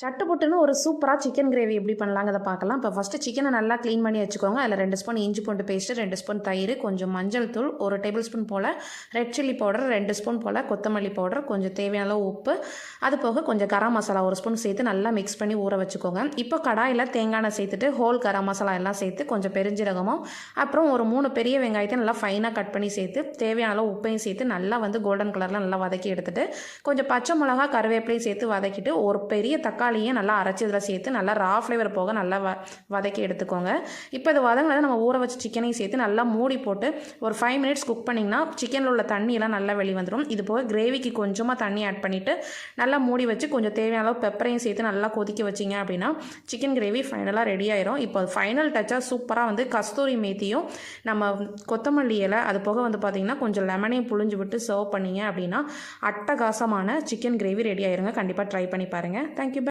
சட்டுப்புட்டுன்னு ஒரு சூப்பராக chicken gravy எப்படி பண்ணலாங்கிறத பார்க்கலாம். இப்போ ஃபஸ்ட்டு சிக்கனை நல்லா க்ளீன் பண்ணி வச்சுக்கோங்க. அதில் ரெண்டு ஸ்பூன் இஞ்சி பூண்டு பேஸ்ட்டு ரெண்டு ஸ்பூன் தயிர் கொஞ்சம் மஞ்சள் தூள் ஒரு டேபிள் ஸ்பூன் போல் ரெட் சில்லி பவுடர் ரெண்டு ஸ்பூன் போல் கொத்தமல்லி பவுடர் கொஞ்சம் தேவையான அளவு உப்பு. அது போக கொஞ்சம் கரம் மசாலா ஒரு ஸ்பூன் சேர்த்து நல்லா மிக்ஸ் பண்ணி ஊற வச்சுக்கோங்க. இப்போ கடாயில் தேங்காய் எண்ணெய் சேர்த்துட்டு ஹோல் கரம் மசாலா எல்லாம் சேர்த்து கொஞ்சம் பெருஞ்சீரகமும் அப்புறம் ஒரு மூணு பெரிய வெங்காயத்தை நல்லா ஃபைனாக கட் பண்ணி சேர்த்து தேவையான அளவு உப்பையும் சேர்த்து நல்லா வந்து கோல்டன் கலரில் நல்லா வதக்கி எடுத்துட்டு கொஞ்சம் பச்சை மிளகா கருவேப்பிலையும் சேர்த்து வதக்கிட்டு ஒரு பெரிய தக்காளி தக்காளியும் நல்லா அரைச்சி இதில் சேர்த்து நல்லா ரா ஃப்ளேவர் போக நல்லா வ வதக்கி எடுத்துக்கோங்க. இப்போ இது வதங்கினதை நம்ம ஊற வச்சு சிக்கனையும் சேர்த்து நல்லா மூடி போட்டு ஒரு ஃபைவ் மினிட்ஸ் குக் பண்ணிங்கன்னா சிக்கனில் உள்ள தண்ணியெல்லாம் நல்லா வெளி வந்துடும் இது போக கிரேவிக்கு கொஞ்சமாக தண்ணி ஆட் பண்ணிவிட்டு நல்லா மூடி வச்சு கொஞ்சம் தேவையான அளவு பெப்பரையும் சேர்த்து நல்லா கொதிக்க வச்சிங்க அப்படின்னா சிக்கன் கிரேவி ஃபைனலாக ரெடி ஆயிரும். இப்போ ஃபைனல் டச்சாக சூப்பராக வந்து கஸ்தூரி மேத்தியும் நம்ம கொத்தமல்லி இலை அது போக வந்து பார்த்திங்கன்னா கொஞ்சம் லெமனையும் புழிஞ்சு விட்டு சர்வ் பண்ணீங்க அப்படின்னா அட்டகாசமான சிக்கன் கிரேவி ரெடி ஆயிருங்க. கண்டிப்பாக ட்ரை பண்ணி பாருங்கள் தேங்க்யூ